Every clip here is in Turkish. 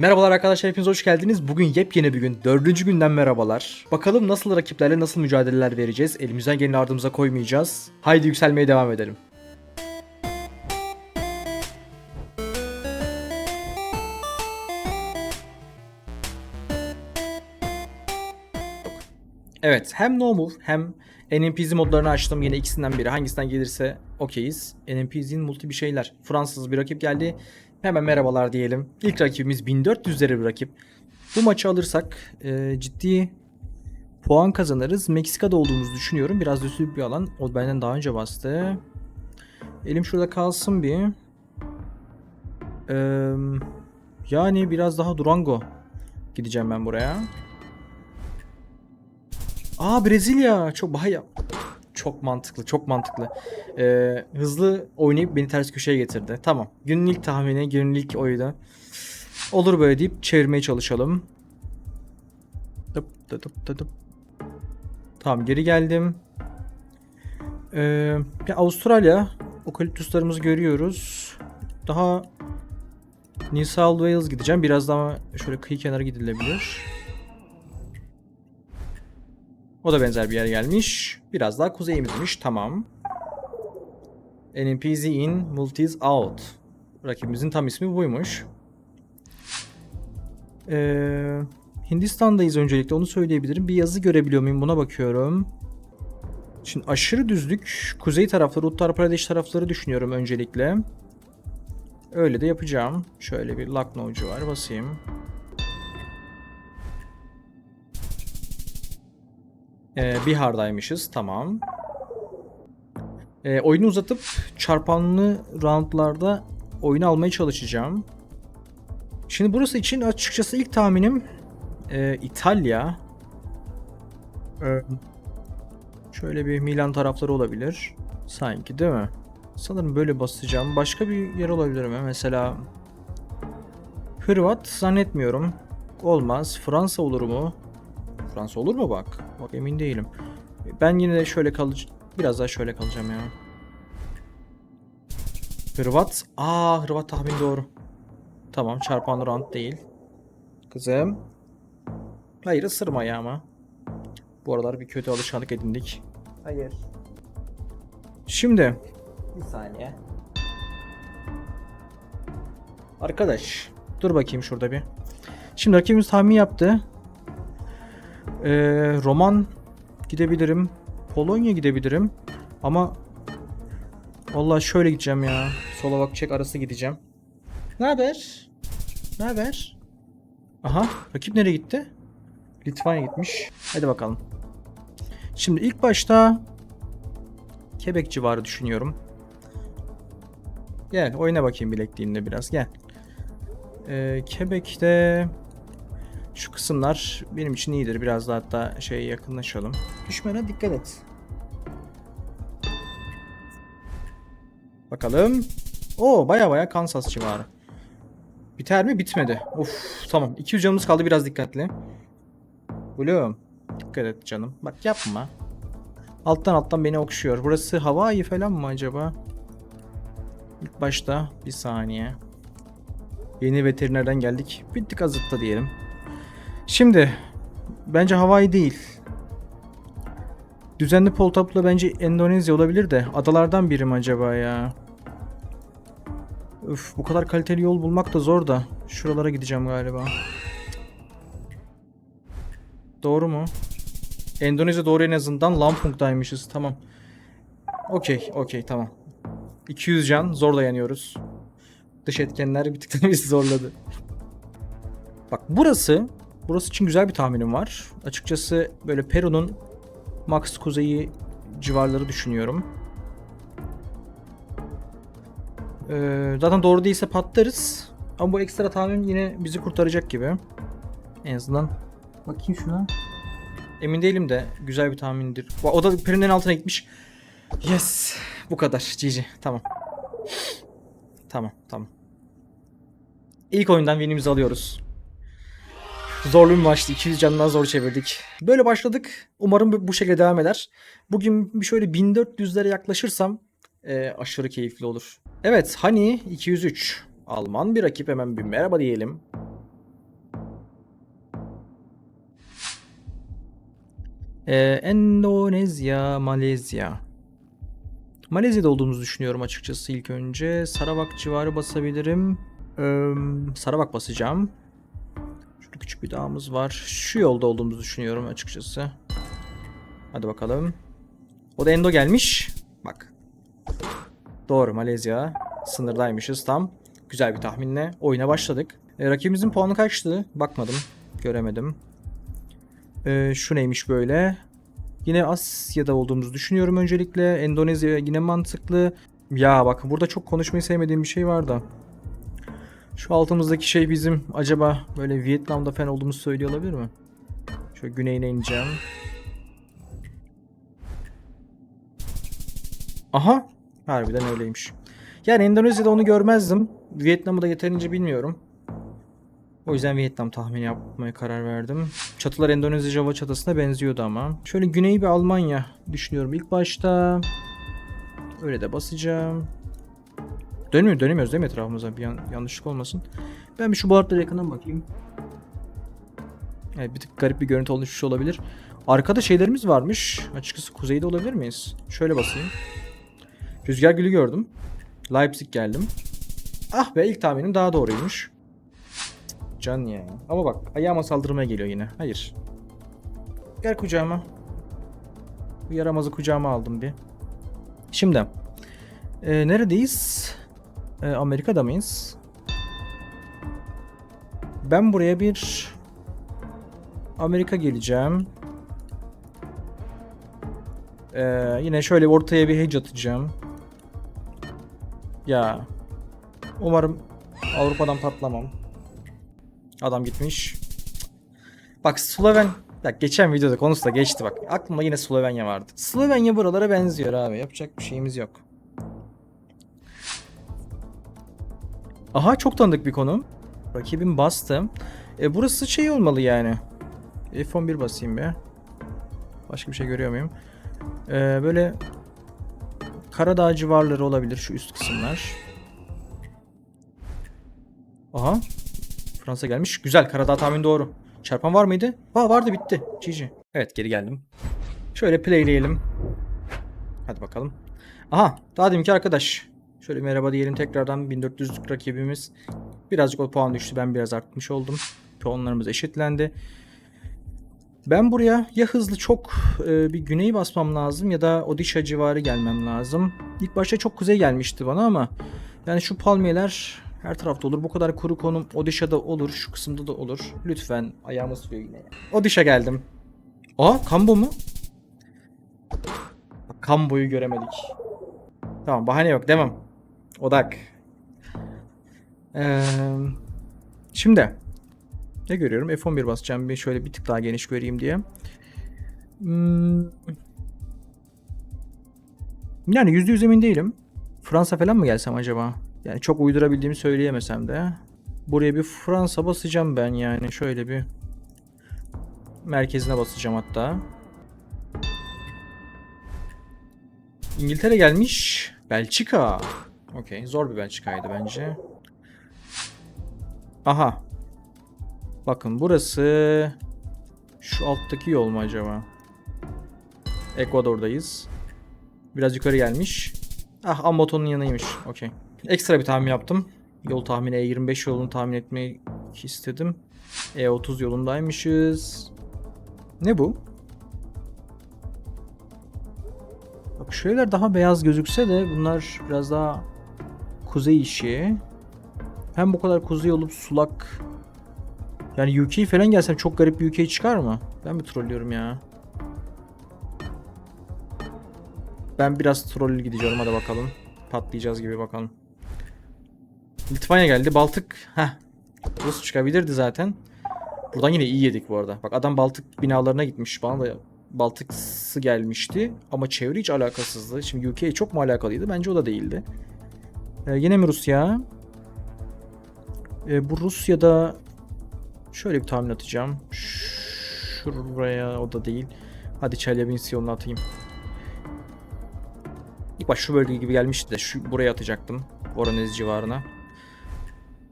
Merhabalar arkadaşlar hepiniz hoş geldiniz. Bugün yepyeni bir gün. Dördüncü günden merhabalar. Bakalım nasıl rakiplerle nasıl mücadeleler vereceğiz. Elimizden geleni ardımıza koymayacağız. Haydi yükselmeye devam edelim. Evet hem no move hem NMPZ modlarını açtım. Yine ikisinden biri. Hangisinden gelirse okeyiz. NMPZ'in multi bir şeyler. Fransız bir rakip geldi. Hemen merhabalar diyelim. İlk rakibimiz 1400 lira bir rakip. Bu maçı alırsak e, ciddi puan kazanırız. Meksika'da olduğumuzu düşünüyorum. Biraz düşük bir alan. O benden daha önce bastı. Elim şurada kalsın bir. Eee, yani biraz daha Durango gideceğim ben buraya. Aa Brezilya çok baya çok mantıklı çok mantıklı. Ee, hızlı oynayıp beni ters köşeye getirdi. Tamam. Günün ilk tahmini, günün ilk oyu. Olur böyle deyip çevirmeye çalışalım. Tıp tıp tıp tıp. Tamam geri geldim. Ee, ya Avustralya okaliptuslarımızı görüyoruz. Daha New South Wales gideceğim. Biraz daha şöyle kıyı kenarı gidilebilir. O da benzer bir yer gelmiş. Biraz daha kuzeyimizmiş. Tamam. NPZ in, Multis out. Rakibimizin tam ismi buymuş. Ee, Hindistan'dayız öncelikle onu söyleyebilirim. Bir yazı görebiliyor muyum buna bakıyorum. Şimdi aşırı düzlük. Kuzey tarafları, Uttar Pradesh tarafları düşünüyorum öncelikle. Öyle de yapacağım. Şöyle bir Lucknow'cu var basayım. Ee, Bihar'daymışız. Tamam. Ee, oyunu uzatıp çarpanlı roundlarda oyunu almaya çalışacağım. Şimdi burası için açıkçası ilk tahminim e, İtalya. Ee, şöyle bir Milan tarafları olabilir. Sanki değil mi? Sanırım böyle basacağım. Başka bir yer olabilir mi? Mesela Hırvat zannetmiyorum. Olmaz. Fransa olur mu? Fransa olur mu bak? Bak emin değilim. Ben yine de şöyle kalacağım. Biraz daha şöyle kalacağım ya. Hırvat. Aa Hırvat tahmin doğru. Tamam çarpan round değil. Kızım. Hayır ısırma ya ama. Bu aralar bir kötü alışkanlık edindik. Hayır. Şimdi. Bir saniye. Arkadaş. Dur bakayım şurada bir. Şimdi rakibimiz tahmin yaptı. Ee, Roman gidebilirim. Polonya gidebilirim. Ama Vallahi şöyle gideceğim ya. Sola bak çek arası gideceğim. Ne haber? Ne haber? Aha, rakip nereye gitti? Litvanya gitmiş. Hadi bakalım. Şimdi ilk başta Quebec civarı düşünüyorum. Gel oyna bakayım bilekliğimle biraz gel. Ee, Quebec'te şu kısımlar benim için iyidir. Biraz da hatta şeye yakınlaşalım. Düşmene dikkat et. Bakalım. Oo baya baya Kansas civarı. Biter mi? Bitmedi. Of tamam. 200 canımız kaldı biraz dikkatli. Bloom. Dikkat et canım. Bak yapma. Alttan alttan beni okşuyor. Burası Hawaii falan mı acaba? İlk başta bir saniye. Yeni veterinerden geldik. Bittik azıtta diyelim. Şimdi bence Hawaii değil. Düzenli poltapla bence Endonezya olabilir de adalardan biri mi acaba ya? Üf bu kadar kaliteli yol bulmak da zor da. Şuralara gideceğim galiba. Doğru mu? Endonezya doğru en azından Lampung'daymışız. Tamam. Okey, okey tamam. 200 can zor dayanıyoruz. Dış etkenler bir tık bizi zorladı. Bak burası, burası için güzel bir tahminim var. Açıkçası böyle Peru'nun max kuzeyi civarları düşünüyorum. Ee, zaten doğru değilse patlarız. Ama bu ekstra tahmin yine bizi kurtaracak gibi. En azından. Bakayım şuna. Emin değilim de güzel bir tahmindir. O da Peru'nun altına gitmiş. Yes. Bu kadar. GG. Tamam. Tamam tamam. İlk oyundan winimizi alıyoruz. Zorlu bir maçtı. 200 canından zor çevirdik. Böyle başladık. Umarım bu şekilde devam eder. Bugün şöyle 1400'lere yaklaşırsam e, aşırı keyifli olur. Evet hani 203. Alman bir rakip hemen bir merhaba diyelim. Ee, Endonezya, Malezya. Malezya'da olduğumuzu düşünüyorum açıkçası ilk önce. Saravak civarı basabilirim. Ee, Saravak basacağım. Küçük bir dağımız var. Şu yolda olduğumuzu düşünüyorum açıkçası. Hadi bakalım. O da Endo gelmiş. Bak. Doğru Malezya. Sınırdaymışız tam. Güzel bir tahminle oyuna başladık. E, rakibimizin puanı kaçtı? Bakmadım. Göremedim. E, şu neymiş böyle? Yine Asya'da olduğumuzu düşünüyorum öncelikle. Endonezya yine mantıklı. Ya bak burada çok konuşmayı sevmediğim bir şey var da. Şu altımızdaki şey bizim acaba böyle Vietnam'da falan olduğumuzu söylüyor olabilir mi? Şöyle güneyine ineceğim. Aha. Harbiden öyleymiş. Yani Endonezya'da onu görmezdim. Vietnam'ı da yeterince bilmiyorum. O yüzden Vietnam tahmini yapmaya karar verdim. Çatılar Endonezya Java çatısına benziyordu ama. Şöyle güney bir Almanya düşünüyorum ilk başta. Öyle de basacağım. Dönmüyor, dönemiyoruz değil mi etrafımıza? Bir yan- yanlışlık olmasın. Ben bir şu boardlara yakından bakayım. Evet bir tık garip bir görüntü oluşmuş olabilir. Arkada şeylerimiz varmış. Açıkçası kuzeyde olabilir miyiz? Şöyle basayım. Rüzgar gülü gördüm. Leipzig geldim. Ah be ilk tahminim daha doğruymuş. Can ya. Ama bak ayağıma saldırmaya geliyor yine. Hayır. Gel kucağıma. Bu yaramazı kucağıma aldım bir. Şimdi. e, neredeyiz? E, Amerika'da mıyız? Ben buraya bir Amerika geleceğim. E, yine şöyle ortaya bir hedge atacağım. Ya. Umarım Avrupa'dan patlamam. Adam gitmiş. Bak Sloven Bak geçen videoda konusu da geçti bak. Aklımda yine Slovenya vardı. Slovenya buralara benziyor abi. Yapacak bir şeyimiz yok. Aha çok tanıdık bir konu. Rakibim bastı. E, burası şey olmalı yani. F11 basayım be. Başka bir şey görüyor muyum? E, böyle Karadağ civarları olabilir şu üst kısımlar. Aha. Fransa gelmiş. Güzel. Karadağ tahmin doğru. Çarpan var mıydı? Aa vardı bitti. GG. Evet geri geldim. Şöyle playleyelim. Hadi bakalım. Aha daha deminki arkadaş. Şöyle merhaba diyelim tekrardan 1400'lük rakibimiz. Birazcık o puan düştü. Ben biraz artmış oldum. Puanlarımız eşitlendi. Ben buraya ya hızlı çok e, bir güney basmam lazım ya da Odisha civarı gelmem lazım. İlk başta çok kuzey gelmişti bana ama yani şu palmiyeler her tarafta olur. Bu kadar kuru konum Odisha'da olur. Şu kısımda da olur. Lütfen ayağımı sürüyor yine. Odisha geldim. Aa Kambo mu? Kambo'yu göremedik. Tamam bahane yok demem. Odak. Ee, şimdi ne görüyorum? F11 basacağım. Bir şöyle bir tık daha geniş göreyim diye. Hmm. Yani %100 emin değilim. Fransa falan mı gelsem acaba? Yani çok uydurabildiğimi söyleyemesem de. Buraya bir Fransa basacağım ben yani. Şöyle bir merkezine basacağım hatta. İngiltere gelmiş. Belçika. Okey. Zor bir Belçika'ydı bence. Aha. Bakın burası şu alttaki yol mu acaba? Ekvador'dayız. Biraz yukarı gelmiş. Ah Ammoto'nun yanıymış. Okey. Ekstra bir tahmin yaptım. Yol tahmini E25 yolunu tahmin etmeyi istedim. E30 yolundaymışız. Ne bu? Bak şöyleler daha beyaz gözükse de bunlar biraz daha kuzey işi. Hem bu kadar kuzey olup sulak. Yani UK falan gelsem çok garip bir UK çıkar mı? Ben mi trollüyorum ya? Ben biraz troll gideceğim hadi bakalım. Patlayacağız gibi bakalım. Litvanya geldi. Baltık. Heh. Rus çıkabilirdi zaten. Buradan yine iyi yedik bu arada. Bak adam Baltık binalarına gitmiş. Bana da Baltıksı gelmişti. Ama çevre hiç alakasızdı. Şimdi UK çok mu alakalıydı? Bence o da değildi. Ee, yine mi Rusya? Ee, bu Rusya'da şöyle bir tahmin atacağım. Şuraya o da değil. Hadi Çelyabinsk yolunu atayım. İlk baş şu bölge gibi gelmişti de şu buraya atacaktım. Voronezh civarına.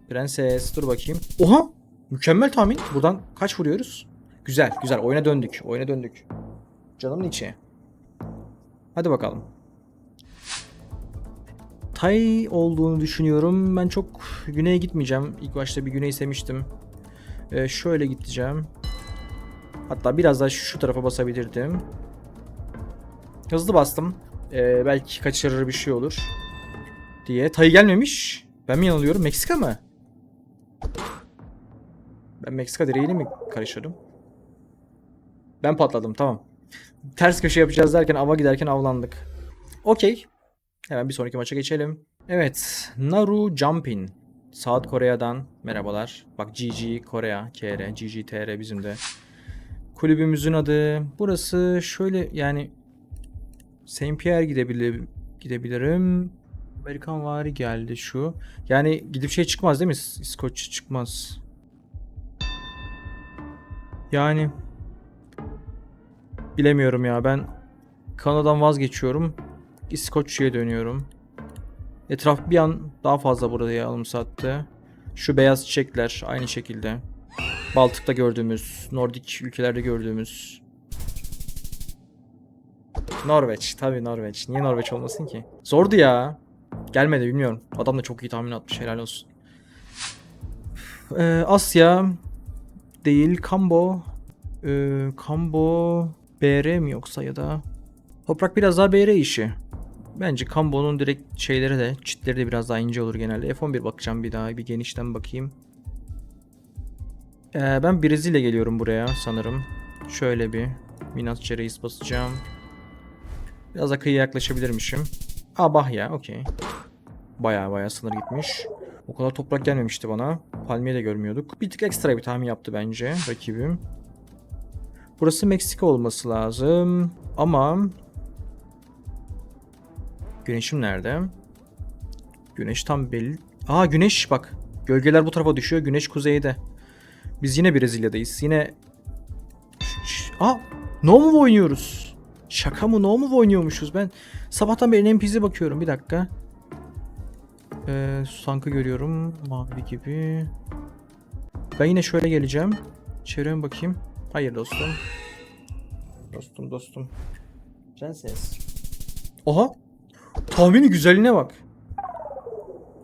Prenses dur bakayım. Oha! Mükemmel tahmin. Buradan kaç vuruyoruz? Güzel güzel oyuna döndük. Oyuna döndük. Canımın içi. Hadi bakalım. Tay olduğunu düşünüyorum. Ben çok güneye gitmeyeceğim. İlk başta bir güney istemiştim. Ee, şöyle gideceğim. Hatta biraz daha şu, tarafa basabilirdim. Hızlı bastım. Ee, belki kaçırır bir şey olur. Diye. Tay gelmemiş. Ben mi yanılıyorum? Meksika mı? Ben Meksika direğiyle mi karıştırdım? Ben patladım tamam. Ters köşe yapacağız derken ava giderken avlandık. Okey. Hemen bir sonraki maça geçelim. Evet. Naru Jumpin. South Kore'den merhabalar. Bak GG Korea, KR, GG TR bizim de. Kulübümüzün adı. Burası şöyle yani Saint Pierre gidebilir, gidebilirim. Amerikan vari geldi şu. Yani gidip şey çıkmaz değil mi? İs- İskoç çıkmaz. Yani bilemiyorum ya ben Kanada'dan vazgeçiyorum. İskoçya'ya dönüyorum. Etraf bir an daha fazla buraya alım sattı. Şu beyaz çiçekler aynı şekilde. Baltık'ta gördüğümüz, Nordik ülkelerde gördüğümüz. Norveç. Tabii Norveç. Niye Norveç olmasın ki? Zordu ya. Gelmedi bilmiyorum. Adam da çok iyi tahmin atmış. Helal olsun. Ee, Asya değil. Kambo. Ee, Kambo BR mi yoksa ya da Toprak biraz daha BR işi. Bence Kambo'nun direkt şeyleri de çitleri de biraz daha ince olur genelde. F11 bakacağım bir daha bir genişten bakayım. Ee, ben Brezilya geliyorum buraya sanırım. Şöyle bir Minas Gerais basacağım. Biraz da kıyıya yaklaşabilirmişim. Aa Bahya okey. Baya baya sınır gitmiş. O kadar toprak gelmemişti bana. Palmiye de görmüyorduk. Bir tık ekstra bir tahmin yaptı bence rakibim. Burası Meksika olması lazım. Ama Güneşim nerede? Güneş tam belli. Aa güneş bak. Gölgeler bu tarafa düşüyor. Güneş kuzeyde. Biz yine Brezilya'dayız. Yine Aa No mu oynuyoruz? Şaka mı No mu oynuyormuşuz? Ben sabahtan beri NPC'ye bakıyorum. Bir dakika. Ee, Susank'ı görüyorum. Mavi gibi. Ben yine şöyle geleceğim. Çevreme bakayım. Hayır dostum. Dostum dostum. Prenses. Oha. Tahmini güzelliğine bak.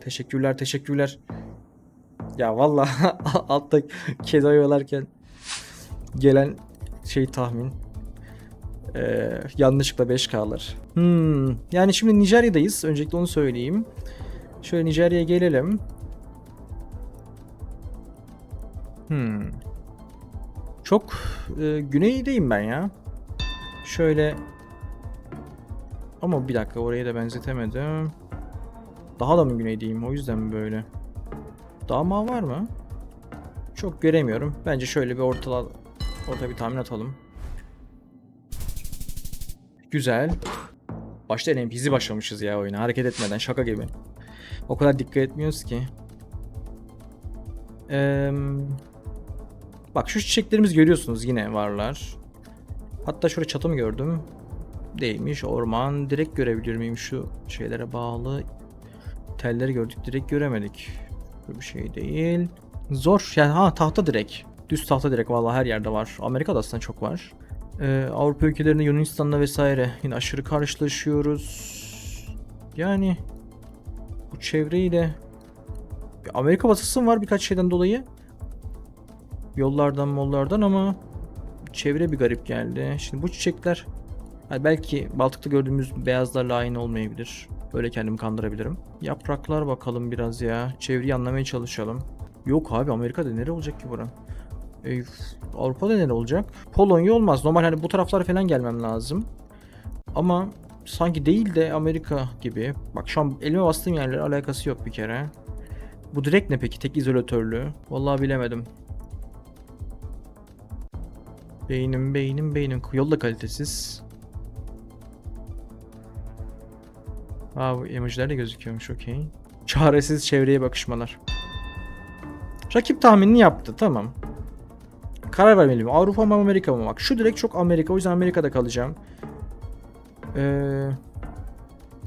Teşekkürler teşekkürler. Ya vallahi altta kedi oyalarken gelen şey tahmin. Ee, yanlışlıkla 5 kalır. Hmm, yani şimdi Nijerya'dayız. Öncelikle onu söyleyeyim. Şöyle Nijerya'ya gelelim. Hmm. Çok e, güneydeyim ben ya. Şöyle ama bir dakika orayı da benzetemedim. Daha da mı güneydeyim o yüzden mi böyle? Daha mı var mı? Çok göremiyorum. Bence şöyle bir ortala orta bir tahmin atalım. Güzel. Başta NPC başlamışız ya oyuna hareket etmeden şaka gibi. O kadar dikkat etmiyoruz ki. Ee, bak şu çiçeklerimiz görüyorsunuz yine varlar. Hatta şurada çatı mı gördüm? Değilmiş. Orman. Direkt görebilir miyim şu şeylere bağlı? Telleri gördük. Direkt göremedik. Bu bir şey değil. Zor. Yani ha tahta direkt. Düz tahta direkt vallahi her yerde var. Amerika'da aslında çok var. Ee, Avrupa ülkelerinde Yunanistan'da vesaire yine aşırı karşılaşıyoruz. Yani bu çevreyle Amerika batısı var birkaç şeyden dolayı. Yollardan mollardan ama çevre bir garip geldi. Şimdi bu çiçekler yani belki Baltık'ta gördüğümüz beyazlarla aynı olmayabilir. Böyle kendimi kandırabilirim. Yapraklar bakalım biraz ya. Çevreyi anlamaya çalışalım. Yok abi Amerika'da nere olacak ki buram? E, Avrupa'da nere olacak? Polonya olmaz. Normal hani bu taraflara falan gelmem lazım. Ama sanki değil de Amerika gibi. Bak şu an elime bastığım yerler alakası yok bir kere. Bu direkt ne peki? Tek izolatörlü. Vallahi bilemedim. Beynim beynim beynim. Yol da kalitesiz. Aa bu emojiler de gözüküyormuş okey. Çaresiz çevreye bakışmalar. Rakip tahminini yaptı tamam. Karar vermeliyim. Avrupa mı Amerika mı? Bak şu direkt çok Amerika. O yüzden Amerika'da kalacağım. Ee,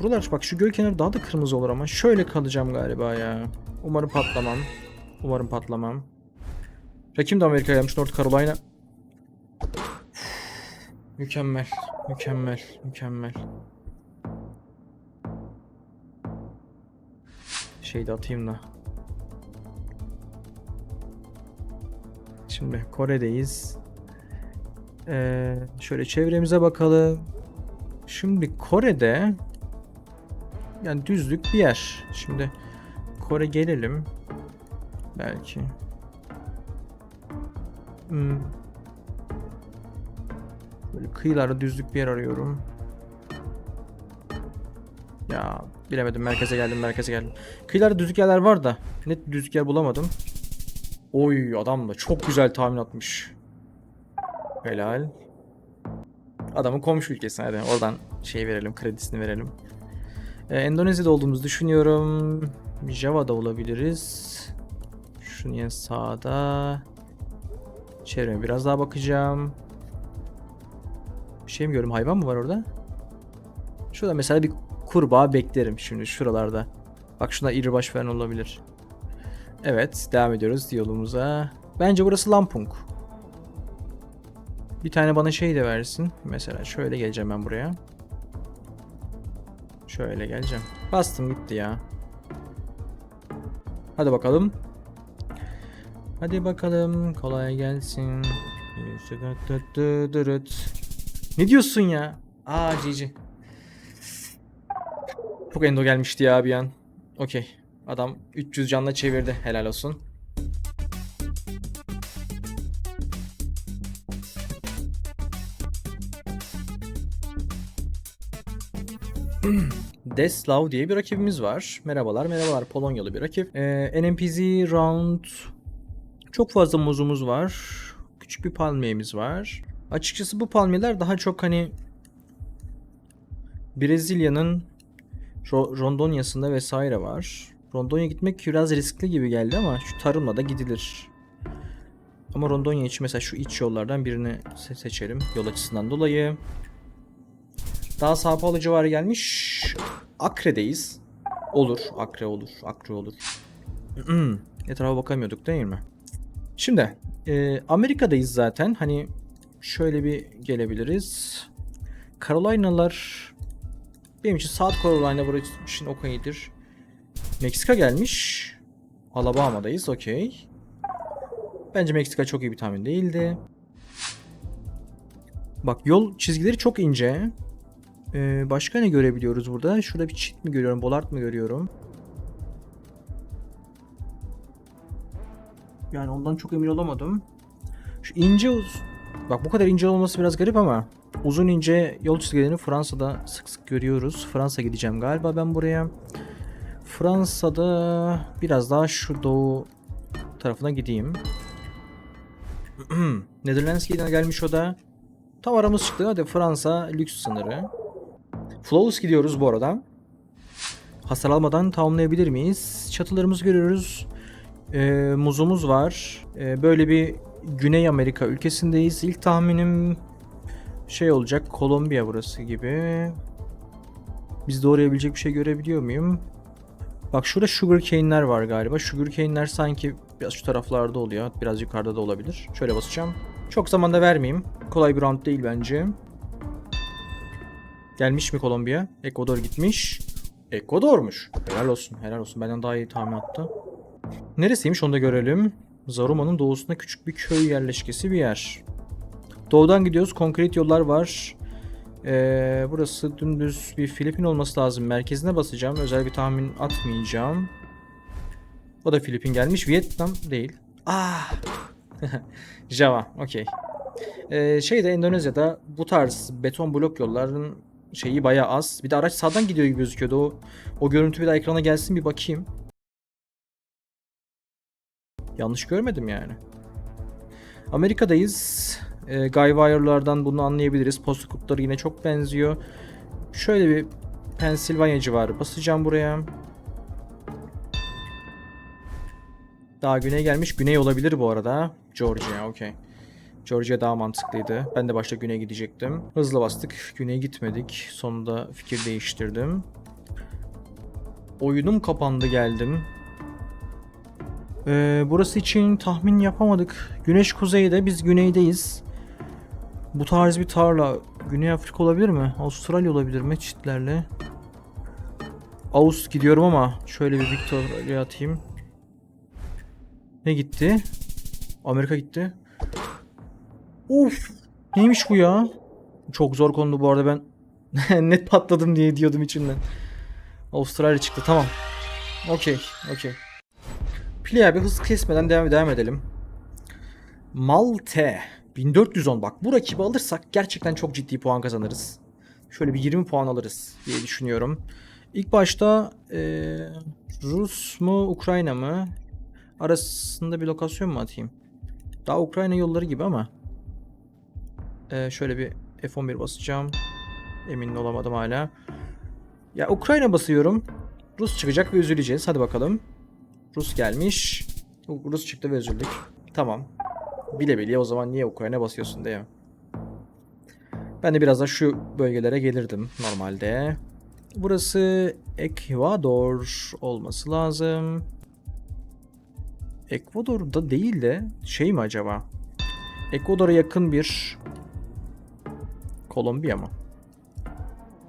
buralar bak şu göl kenarı daha da kırmızı olur ama. Şöyle kalacağım galiba ya. Umarım patlamam. Umarım patlamam. Rakibim de Amerika'ya gelmiş. North Carolina. Mükemmel. Mükemmel. Mükemmel. Şey de atayım da. Şimdi Kore'deyiz. Ee, şöyle çevremize bakalım. Şimdi Kore'de yani düzlük bir yer. Şimdi Kore gelelim. Belki. Hmm. Böyle kıyılarda düzlük bir yer arıyorum. Ya bilemedim merkeze geldim merkeze geldim. Kıyılarda düzlük yerler var da net düzlük yer bulamadım. Oy adam da çok güzel tahmin atmış. Helal. Adamın komşu ülkesine hadi oradan şey verelim kredisini verelim. Ee, Endonezya'da olduğumuzu düşünüyorum. Java'da olabiliriz. Şunun en sağda. Çevreme biraz daha bakacağım. Bir şey mi görüyorum? Hayvan mı var orada? Şurada mesela bir kurbağa beklerim şimdi şuralarda. Bak şuna iri baş falan olabilir. Evet devam ediyoruz yolumuza. Bence burası Lampung. Bir tane bana şey de versin. Mesela şöyle geleceğim ben buraya. Şöyle geleceğim. Bastım gitti ya. Hadi bakalım. Hadi bakalım. Kolay gelsin. Ne diyorsun ya? Aa cici. Çok endo gelmişti ya bir an. Okey. Adam 300 canla çevirdi. Helal olsun. Deslav diye bir rakibimiz var. Merhabalar, merhabalar. Polonyalı bir rakip. Ee, NMPZ round çok fazla muzumuz var. Küçük bir palmiyemiz var. Açıkçası bu palmiyeler daha çok hani Brezilya'nın Rondonya'sında vesaire var. Rondonya gitmek biraz riskli gibi geldi ama şu tarımla da gidilir. Ama Rondonya için mesela şu iç yollardan birini se- seçelim yol açısından dolayı. Daha Sao Paulo civarı gelmiş. Akre'deyiz. Olur. Akre olur. Akre olur. Etrafa bakamıyorduk değil mi? Şimdi e, Amerika'dayız zaten. Hani şöyle bir gelebiliriz. Carolina'lar benim için South Carolina burası için okeydir. Meksika gelmiş. Alabama'dayız. Okey. Bence Meksika çok iyi bir tahmin değildi. Bak yol çizgileri çok ince. Ee, başka ne görebiliyoruz burada? Şurada bir çit mi görüyorum? Bolart mı görüyorum? Yani ondan çok emin olamadım. Şu ince uz... Bak bu kadar ince olması biraz garip ama uzun ince yol çizgilerini Fransa'da sık sık görüyoruz. Fransa gideceğim galiba ben buraya. Fransa'da biraz daha şu doğu tarafına gideyim. Netherlands yine gelmiş o da. Tam aramız çıktı. Hadi Fransa lüks sınırı. Flawless gidiyoruz bu arada. Hasar almadan tamamlayabilir miyiz? Çatılarımızı görüyoruz. Ee, muzumuz var. Ee, böyle bir Güney Amerika ülkesindeyiz. İlk tahminim şey olacak. Kolombiya burası gibi. Biz doğrayabilecek bir şey görebiliyor muyum? Bak şurada sugar cane'ler var galiba. Sugar cane'ler sanki biraz şu taraflarda oluyor. Biraz yukarıda da olabilir. Şöyle basacağım. Çok zamanda vermeyeyim. Kolay bir round değil bence. Gelmiş mi Kolombiya? Ekvador gitmiş. Ekvador'muş. Helal olsun. Helal olsun. Benden daha iyi tahmin attı. Neresiymiş onu da görelim. Zaruma'nın doğusunda küçük bir köy yerleşkesi bir yer. Doğudan gidiyoruz. Konkret yollar var. Ee, burası dümdüz bir Filipin olması lazım. Merkezine basacağım. Özel bir tahmin atmayacağım. O da Filipin gelmiş. Vietnam değil. Ah. Java. Okey. Ee, şeyde Endonezya'da bu tarz beton blok yolların şeyi bayağı az. Bir de araç sağdan gidiyor gibi gözüküyordu. O, o görüntü bir daha ekrana gelsin bir bakayım. Yanlış görmedim yani. Amerika'dayız. E, Guywire'lardan bunu anlayabiliriz. Posta yine çok benziyor. Şöyle bir Pensilvanya civarı basacağım buraya. Daha güney gelmiş. Güney olabilir bu arada. Georgia, okey. Georgia daha mantıklıydı. Ben de başta güneye gidecektim. Hızlı bastık. Güneye gitmedik. Sonunda fikir değiştirdim. Oyunum kapandı geldim. Ee, burası için tahmin yapamadık. Güneş kuzeyde, biz güneydeyiz. Bu tarz bir tarla Güney Afrika olabilir mi? Avustralya olabilir mi çitlerle? Avust gidiyorum ama şöyle bir Victoria atayım. Ne gitti? Amerika gitti. Uf! Neymiş bu ya? Çok zor kondu bu arada ben net patladım diye diyordum içinden. Avustralya çıktı tamam. Okey, okey. Pili abi hız kesmeden devam, devam edelim. Malte 1410 bak bu rakibi alırsak gerçekten çok ciddi puan kazanırız. Şöyle bir 20 puan alırız diye düşünüyorum. İlk başta eee, Rus mu Ukrayna mı arasında bir lokasyon mu atayım? Daha Ukrayna yolları gibi ama. Eee, şöyle bir F11 basacağım. Emin olamadım hala. Ya Ukrayna basıyorum. Rus çıkacak ve üzüleceğiz. Hadi bakalım. Rus gelmiş. Rus çıktı ve üzüldük. Tamam. Bile bile o zaman niye Ukrayna basıyorsun değil? Ben de biraz da şu bölgelere gelirdim normalde. Burası Ekvador olması lazım. Ekvador'da değil de şey mi acaba? Ekvador'a yakın bir Kolombiya mı?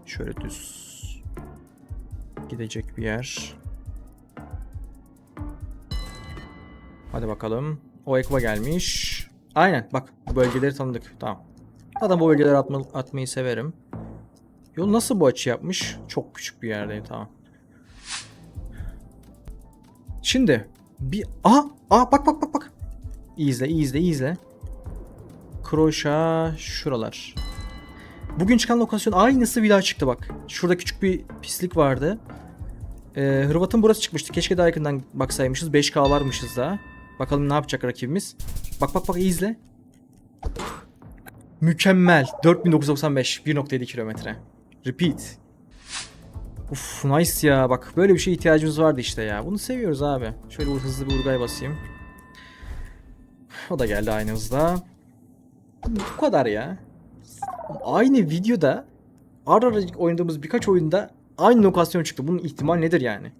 Şöyle düz gidecek bir yer. Hadi bakalım. O Ekva gelmiş. Aynen bak bu bölgeleri tanıdık. Tamam. Zaten bu bölgeleri atma, atmayı severim. Yol nasıl bu açı yapmış? Çok küçük bir yerdeyim tamam. Şimdi bir aha, aha bak bak bak bak. İyi izle, izle. Kroşa şuralar. Bugün çıkan lokasyon aynısı bir daha çıktı bak. Şurada küçük bir pislik vardı. Ee, Hırvat'ın burası çıkmıştı. Keşke daha yakından baksaymışız. 5K varmışız daha. Bakalım ne yapacak rakibimiz. Bak bak bak izle. Mükemmel. 4995. 1.7 kilometre. Repeat. Uf nice ya. Bak böyle bir şeye ihtiyacımız vardı işte ya. Bunu seviyoruz abi. Şöyle hızlı bir urgay basayım. O da geldi aynı hızda. Bu kadar ya. Aynı videoda ara ara oynadığımız birkaç oyunda aynı lokasyon çıktı. Bunun ihtimal nedir yani?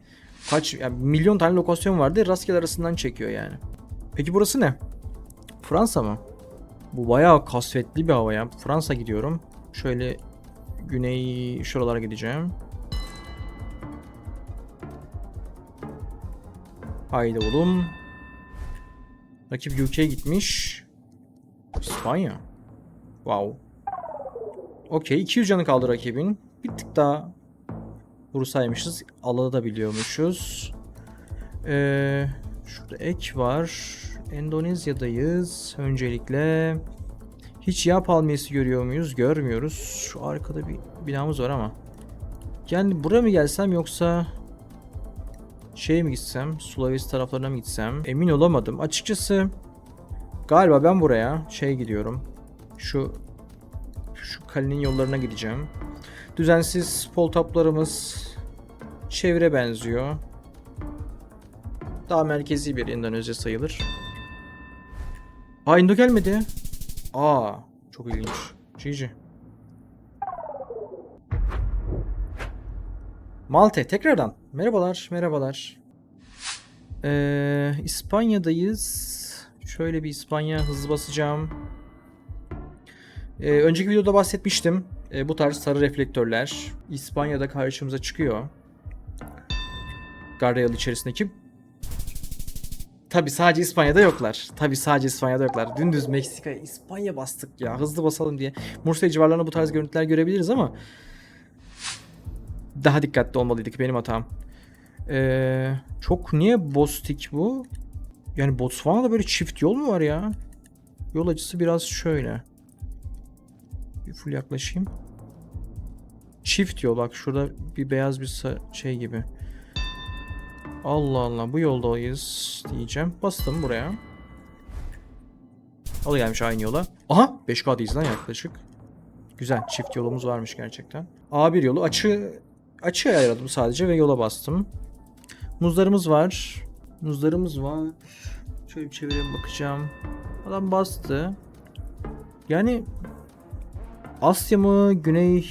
Kaç yani milyon tane lokasyon vardı. Rastgele arasından çekiyor yani. Peki burası ne? Fransa mı? Bu bayağı kasvetli bir hava ya. Fransa gidiyorum. Şöyle güney şuralara gideceğim. Haydi oğlum. Rakip UK'ye gitmiş. İspanya. Wow. Okey 200 canı kaldı rakibin. Bir tık daha vursaymışız. Alabiliyormuşuz. Ee, şurada ek var. Endonezya'dayız. Öncelikle hiç yağ palmiyesi görüyor muyuz? Görmüyoruz. Şu arkada bir binamız var ama. Yani buraya mı gelsem yoksa şey mi gitsem? Sulawesi taraflarına mı gitsem? Emin olamadım. Açıkçası galiba ben buraya şey gidiyorum. Şu şu kalenin yollarına gideceğim. Düzensiz poltaplarımız çevre benziyor. Daha merkezi bir Endonezya sayılır. Aa Indo gelmedi. Aa çok ilginç. GG. Malte tekrardan. Merhabalar, merhabalar. Ee, İspanya'dayız. Şöyle bir İspanya hızlı basacağım. Ee, önceki videoda bahsetmiştim. Ee, bu tarz sarı reflektörler İspanya'da karşımıza çıkıyor. Guardian içerisindeki. Tabi sadece İspanya'da yoklar. Tabi sadece İspanya'da yoklar. Dümdüz Meksika, İspanya bastık ya. Hızlı basalım diye. Murcia civarlarında bu tarz görüntüler görebiliriz ama daha dikkatli olmalıydık benim hatam. Ee, çok niye Bostik bu? Yani Botswana'da böyle çift yol mu var ya? Yol açısı biraz şöyle. Bir full yaklaşayım. Çift yol bak şurada bir beyaz bir şey gibi. Allah Allah bu yoldayız diyeceğim. Bastım buraya. Al gelmiş aynı yola. Aha 5K'dayız lan yaklaşık. Güzel çift yolumuz varmış gerçekten. A1 yolu açı açı ayarladım sadece ve yola bastım. Muzlarımız var. Muzlarımız var. Şöyle bir çevireyim bakacağım. Adam bastı. Yani Asya mı Güney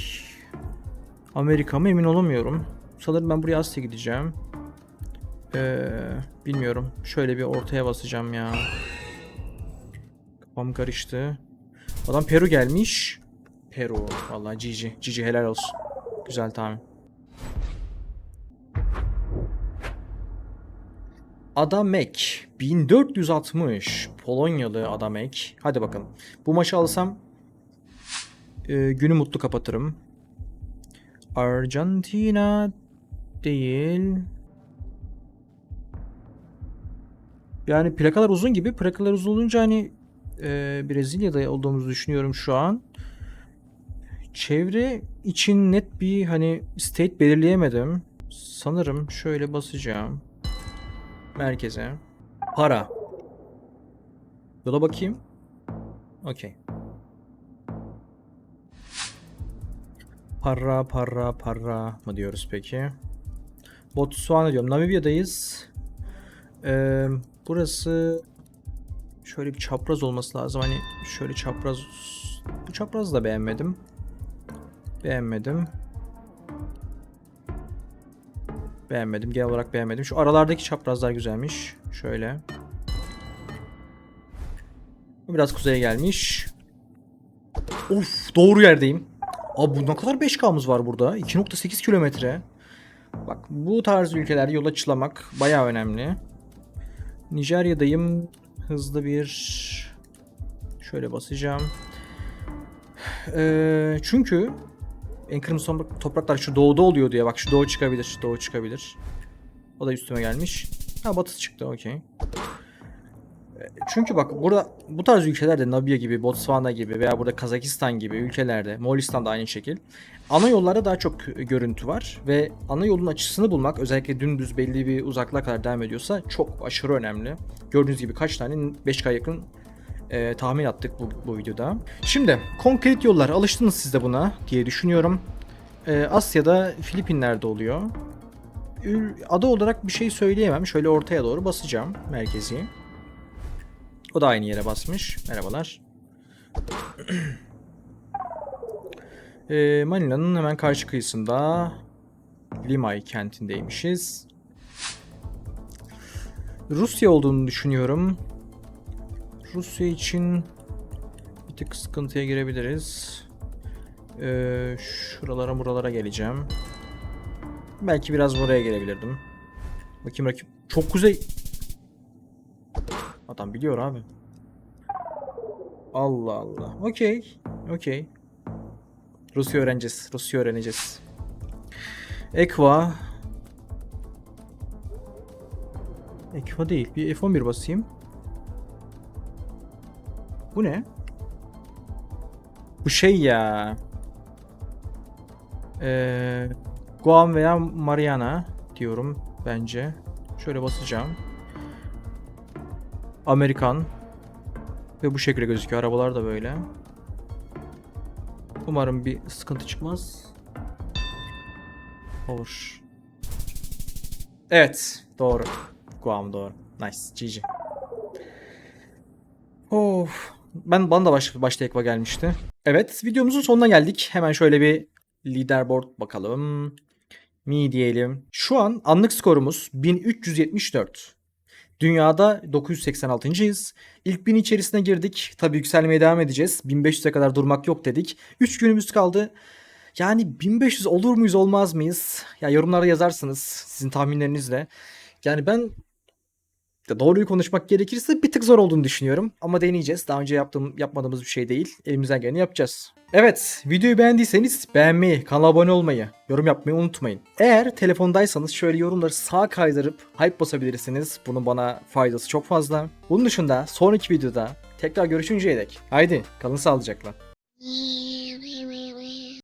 Amerika mı emin olamıyorum. Sanırım ben buraya Asya gideceğim. Ee, bilmiyorum. Şöyle bir ortaya basacağım ya. Kafam karıştı. Adam Peru gelmiş. Peru. Vallahi Cici. Cici helal olsun. Güzel tahmin. Adamek 1460 Polonyalı Adamek. Hadi bakalım. Bu maçı alsam e, günü mutlu kapatırım. Arjantina değil. Yani plakalar uzun gibi. Plakalar uzun olunca hani e, Brezilya'da olduğumuzu düşünüyorum şu an. Çevre için net bir hani state belirleyemedim. Sanırım şöyle basacağım. Merkeze. Para. Yola bakayım. Okey. Para para para mı diyoruz peki? Botswana diyorum. Namibya'dayız. Ee, burası şöyle bir çapraz olması lazım. Hani şöyle çapraz bu çaprazı da beğenmedim. Beğenmedim. Beğenmedim. Genel olarak beğenmedim. Şu aralardaki çaprazlar güzelmiş. Şöyle. Biraz kuzeye gelmiş. Of doğru yerdeyim. Abi bu ne kadar 5K'mız var burada. 2.8 kilometre. Bak bu tarz ülkelerde yola çılamak bayağı önemli. Nijerya'dayım. Hızlı bir şöyle basacağım. Ee, çünkü en kırmızı toprak- topraklar şu doğuda oluyor diye. Bak şu doğu çıkabilir. Doğu çıkabilir. O da üstüme gelmiş. Ha batı çıktı okey. Çünkü bak burada bu tarz ülkelerde Namibya gibi, Botswana gibi veya burada Kazakistan gibi ülkelerde, Moğolistan da aynı şekil. Ana yollarda daha çok görüntü var ve ana yolun açısını bulmak özellikle dümdüz belli bir uzaklığa kadar devam ediyorsa çok aşırı önemli. Gördüğünüz gibi kaç tane 5K yakın e, tahmin attık bu, bu videoda. Şimdi konkret yollar alıştınız siz de buna diye düşünüyorum. E, Asya'da Filipinler'de oluyor. Ada olarak bir şey söyleyemem. Şöyle ortaya doğru basacağım merkezi. O da aynı yere basmış. Merhabalar. e, Manila'nın hemen karşı kıyısında Limay kentindeymişiz. Rusya olduğunu düşünüyorum. Rusya için bir tık sıkıntıya girebiliriz. Ee, şuralara buralara geleceğim. Belki biraz buraya gelebilirdim. Bakayım rakip. Çok kuzey. Adam biliyor abi. Allah Allah. Okey. Okey. Rusya öğreneceğiz. Rusya öğreneceğiz. Ekva. Ekva değil. Bir F11 basayım. Bu ne? Bu şey ya. Ee, Guam veya Mariana diyorum bence. Şöyle basacağım. Amerikan. Ve bu şekilde gözüküyor. Arabalar da böyle. Umarım bir sıkıntı çıkmaz. Olur. Evet. Doğru. Guam doğru. Nice. GG. Of. Ben bana da baş, başta ekva gelmişti. Evet videomuzun sonuna geldik. Hemen şöyle bir leaderboard bakalım. Mi diyelim. Şu an anlık skorumuz 1374. Dünyada 986.yiz. İlk 1000 içerisine girdik. Tabii yükselmeye devam edeceğiz. 1500'e kadar durmak yok dedik. 3 günümüz kaldı. Yani 1500 olur muyuz olmaz mıyız? Ya yorumlarda yazarsınız sizin tahminlerinizle. Yani ben doğruyu konuşmak gerekirse bir tık zor olduğunu düşünüyorum. Ama deneyeceğiz. Daha önce yaptığım, yapmadığımız bir şey değil. Elimizden geleni yapacağız. Evet, videoyu beğendiyseniz beğenmeyi, kanala abone olmayı, yorum yapmayı unutmayın. Eğer telefondaysanız şöyle yorumları sağa kaydırıp hype basabilirsiniz. Bunun bana faydası çok fazla. Bunun dışında sonraki videoda tekrar görüşünceye dek. Haydi kalın sağlıcakla.